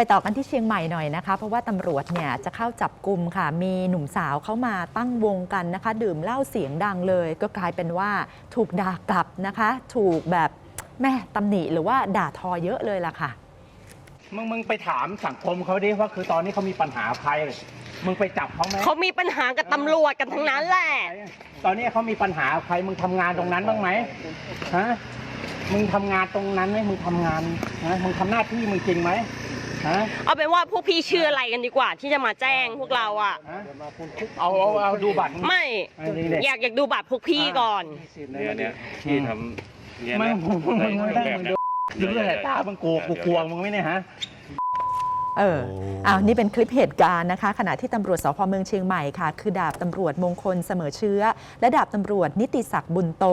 ไปต่อกันที่เชียงใหม่หน่อยนะคะ เพราะว่าตำรวจเนี่ยจะเข้าจับกลุ่มค่ะ มีหนุ่มสาวเข้ามาตั้งวงกันนะคะ ดื่มเหล้าเสียงดังเลย ก็กลายเป็นว่าถูกด่ากลับนะคะ ถูกแบบแม่ตำหนิหรือว่าด่าทอเยอะเลยล่ะค่ะ มึงมึงไปถามสังคมเขาดิว่าคือตอนนี้เขามีปัญหาใครมึงไปจับเขาไหมเขามีปัญหากับตำรวจกันทั้งนั้นแหละตอนนี้เขามีปัญหาใครมึงทำงานตรงนั้นบ้างไหมฮะมึงทำงานตรงนั้นไหมมึงทำงานฮะมึงทำหน้าที่มึงจริงไหม ฮะเอาเป็นว่าพวกพี่ชื่ออะไรกันดีกว่า ที่จะมาแจ้งพวกเราอะ ฮะเอาเอาเอาดูบัตรมึงไม่ อันนี้ดิอยากอยากดูบัตรพวกพี่ก่อน เนี่ยเนี่ยที่ทำเนี่ยมึงนะมึงมึงมึงไม่ได้แบบมึงเนี้ดูยดูด้วยสายตามึงกลัวกูกลัวมึงไหมเนี่ยฮะ เอออ้าวนี่เป็นคลิปเหตุการณ์นะคะ ขณะที่ตำรวจสพเมืองเชียงใหม่ค่ะ คือดาบตำรวจมงคลเสมอเชื้อ และดาบตำรวจนิติศักดิ์บุญโต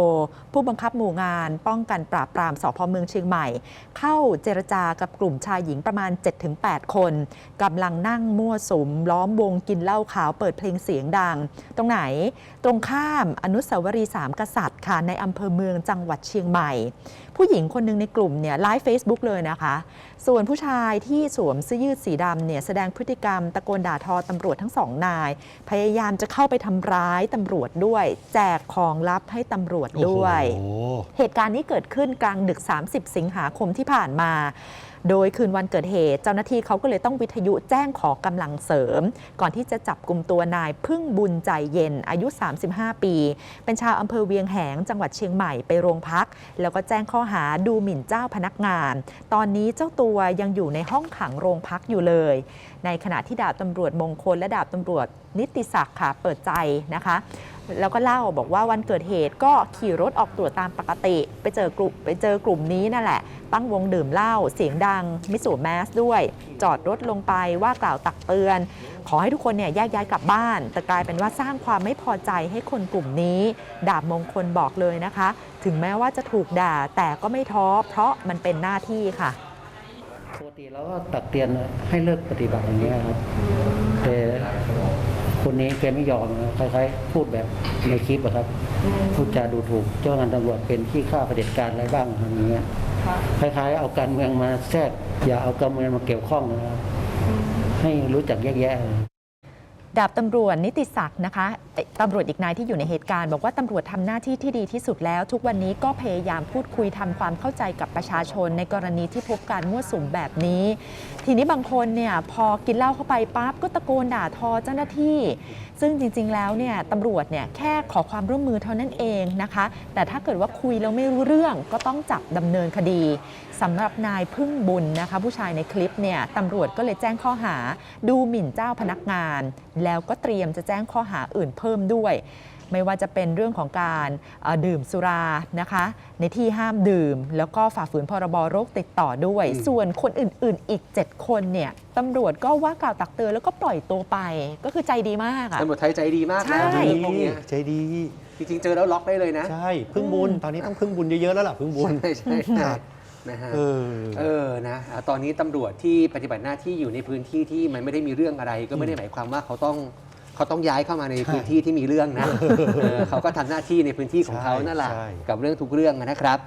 ผู้บังคับหมู่งาน ป้องกันปราบปรามสพเมืองเชียงใหม่ เข้าเจรจากับกลุ่มชายหญิงประมาณ 7-8 คนกำลังนั่งมั่วสุม ล้อมวงกินเหล้าขาวเปิดเพลงเสียงดัง ตรงไหนตรงข้ามอนุสาวรีย์สามกษัตริย์ค่ะในอำเภอเมืองจังหวัดเชียงใหม่ ผู้หญิงคนหนึ่งในกลุ่มเนี่ยไลฟ์เฟซบุ๊กเลยนะคะ ส่วนผู้ชายที่สวมเสื้อยืดสีดำเนี่ยแสดงพฤติกรรมตะโกนด่าทอตำรวจทั้งสองนาย พยายามจะเข้าไปทำร้ายตำรวจด้วย แจกของลับให้ตำรวจด้วย โอ้โห เหตุการณ์นี้เกิดขึ้นกลางดึก 30 สิงหาคมที่ผ่านมาโดยคืนวันเกิดเหตุเจ้าหน้าที่เขาก็เลยต้องวิทยุแจ้งขอกำลังเสริม ก่อนที่จะจับกลุ่มตัวนายพึ่งบุญใจเย็นอายุ 35 ปี เป็นชาวอำเภอเวียงแหง จังหวัดเชียงใหม่ไปโรงพัก แล้วก็แจ้งข้อหาดูหมิ่นเจ้าพนักงาน ตอนนี้เจ้าตัวยังอยู่ในห้องขังโรงพักอยู่เลย ในขณะที่ดาบตำรวจมงคลและดาบตำรวจนิติศักดิ์ค่ะเปิดใจนะคะ แล้วก็เล่าบอกว่าวันเกิดเหตุก็ขี่รถออกตรวจตามปกติ ไปเจอกลุ่มไปเจอกลุ่มนี้นั่นแหละ ตั้งวงดื่มเหล้าเสียงดัง ไม่สวมแมสด้วย จอดรถลงไปว่ากล่าวตักเตือน ขอให้ทุกคนเนี่ยแยกย้ายกลับบ้าน แต่กลายเป็นว่าสร้างความไม่พอใจให้คนกลุ่มนี้ ดาบมงคลบอกเลยนะคะ ถึงแม้ว่าจะถูกด่าแต่ก็ไม่ท้อเพราะมันเป็นหน้าที่ค่ะปกติเราก็ตักเตือนให้เลิกปฏิบัติอย่างนี้ครับแต่ คนนี้แกไม่ยอมนะคล้ายๆพูดแบบในคลิปอะครับ พูดจาดูถูก เจ้าหน้าที่ตำรวจเป็นที่ฆ่าเผด็จการอะไรบ้างอย่างเงี้ยคล้ายๆ เอาการเมืองมาแทรกอย่าเอาการเมืองมาเกี่ยวข้องนะครับให้รู้จักแยกแยะ ดาบตำรวจนิติศักดิ์นะคะตำรวจอีกนายที่อยู่ในเหตุการณ์บอกว่าตำรวจทำหน้าที่ที่ดีที่สุดแล้ว ทุกวันนี้ก็พยายามพูดคุยทำความเข้าใจกับประชาชน ในกรณีที่พบการมั่วสุมแบบนี้ ทีนี้บางคนเนี่ยพอกินเหล้าเข้าไปปั๊บก็ตะโกนด่าทอเจ้าหน้าที่ ซึ่งจริง ๆ แล้วเนี่ยตำรวจเนี่ยแค่ขอความร่วมมือเท่านั้นเองนะคะ แต่ถ้าเกิดว่าคุยแล้วไม่รู้เรื่องก็ต้องจับดำเนินคดีสำหรับนายพึ่งบุญนะคะ ผู้ชายในคลิปเนี่ยตำรวจก็เลยแจ้งข้อหาดูหมิ่นเจ้าพนักงานแล้วก็เตรียมจะแจ้งข้อหาอื่นเพิ่มด้วย ไม่ว่าจะเป็นเรื่องของการเอ่อดื่มสุรานะคะ ในที่ห้ามดื่ม แล้วก็ฝ่าฝืนพรบโรคติดต่อด้วย ส่วนคนอื่น ๆ อีก 7 คนเนี่ยตำรวจก็ว่ากล่าวตักเตือนแล้วก็ปล่อยตัวไป ก็คือใจดีมากอะตำรวจไทยใจดีมากใช่นะใจเรื่ดีองพวกเนี้ยใจดี จริงๆเจอแล้วล็อกได้เลยนะ ใช่พึ่งบุญ ตอนนี้ต้องพึ่งบุญเยอะๆแล้วล่ะพึ่งบุญ ใช่ใช่ใช่ นะฮะ เออ เออ นะอะตอนนี้ตำรวจที่ปฏิบัติหน้าที่อยู่ในพื้นที่ที่มันไม่ได้มีเรื่องอะไร ก็ไม่ได้หมายความว่าเขาต้องเขาต้องย้ายเข้ามาในพื้นที่ที่มีเรื่องนะ เออเขาก็ทำหน้าที่ในพื้นที่ของเขานั่นแหละใช่ กับเรื่องทุกเรื่องนะครับ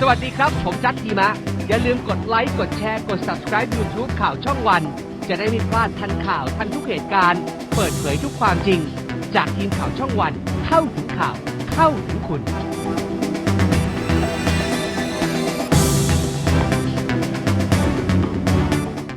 สวัสดีครับ ผมจัดทีมะ อย่าลืมกดไลค์ กดแชร์ กด subscribe YouTube ข่าวช่องวัน จะได้ไม่พลาดทันข่าวทันทุกเหตุการณ์ เปิดเผยทุกความจริง จากทีมข่าวช่องวัน เข้าถึงข่าว เข้าถึงคุณ